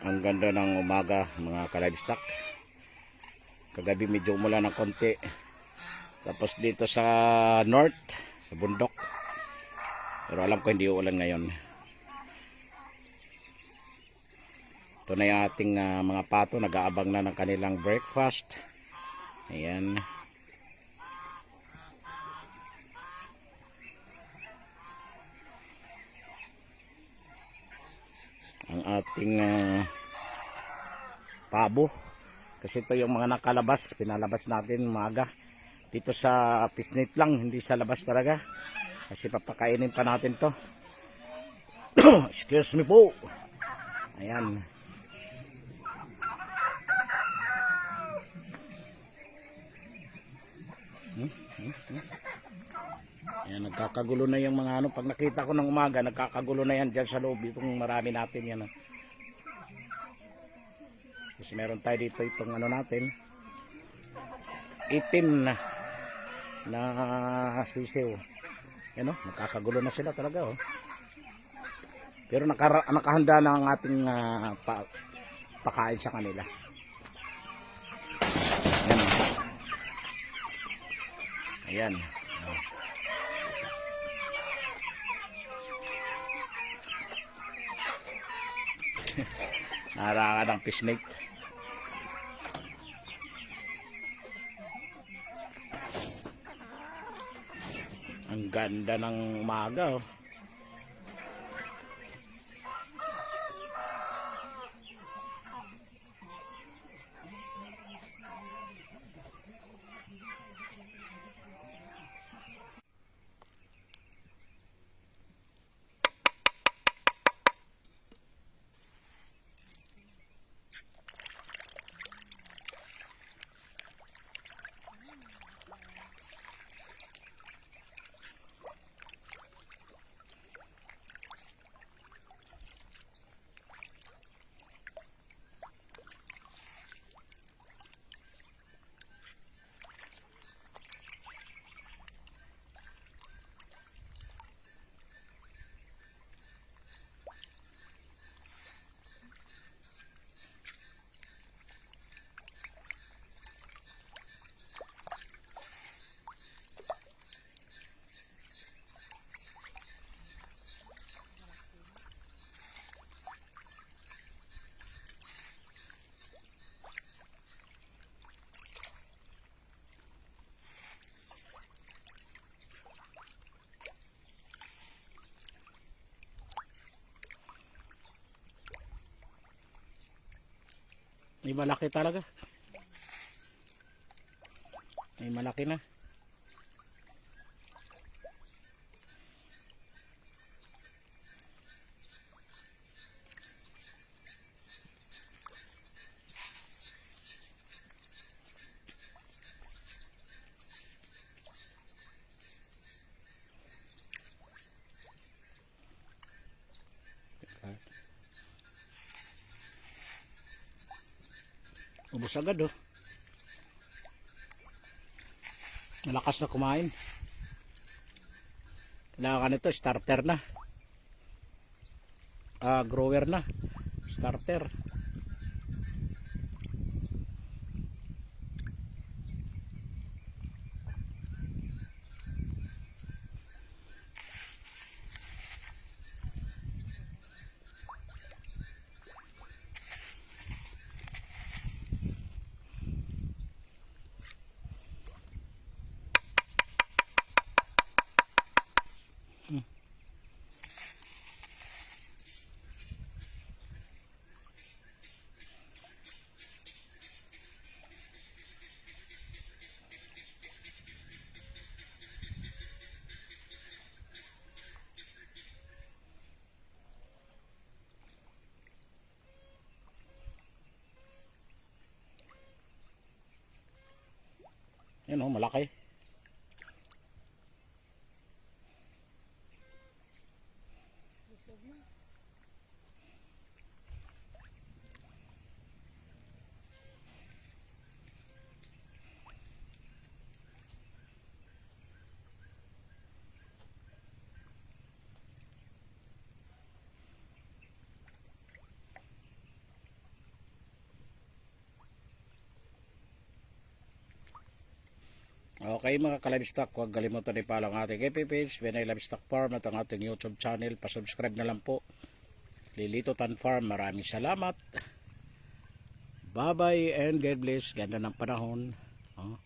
Ang ganda ng umaga mga ka-livestock. Kagabi medyo umulan ng konti. Tapos dito sa north, sa bundok. Pero alam ko hindi uulan ngayon. Ito na yung ating ah, mga pato. Nag-aabang na ng kanilang breakfast. Ayan. Ang ating ah, pabo. Kasi ito yung mga nakalabas. Pinalabas natin maaga. Dito sa pisnit lang. Hindi sa labas talaga. Kasi papakainin pa natin to. Excuse me po. Ayan. Ayan, nagkakagulo na yung mga ano. Pag nakita ko ng umaga, nagkakagulo na yan dyan sa loob. Itong marami natin yan. ah. Tapos meron tayo dito itong ano natin. Itim na na sisiw. Yan o, nagkakagulo na sila talaga oh. Pero nakara- nakahanda na ang ating ah, pa- pakain sa kanila. Yan. oh. Ayan. Oh. Narakan ng pisnake. Ang ganda ng umaga oh. May malaki talaga. May malaki na. Ubus agad oh. Malakas na kumain. Kailangan nito starter na. Ah, grower na. Starter. Yan oh, malaki. Okay mga ka-livestock, huwag kalimutan i follow ang ating FB page, Benay Livestock Farm at ang ating YouTube channel. Pasubscribe na lang po. Lilito Tan Farm, maraming salamat. Bye-bye and God bless. Ganda ng panahon. Oh.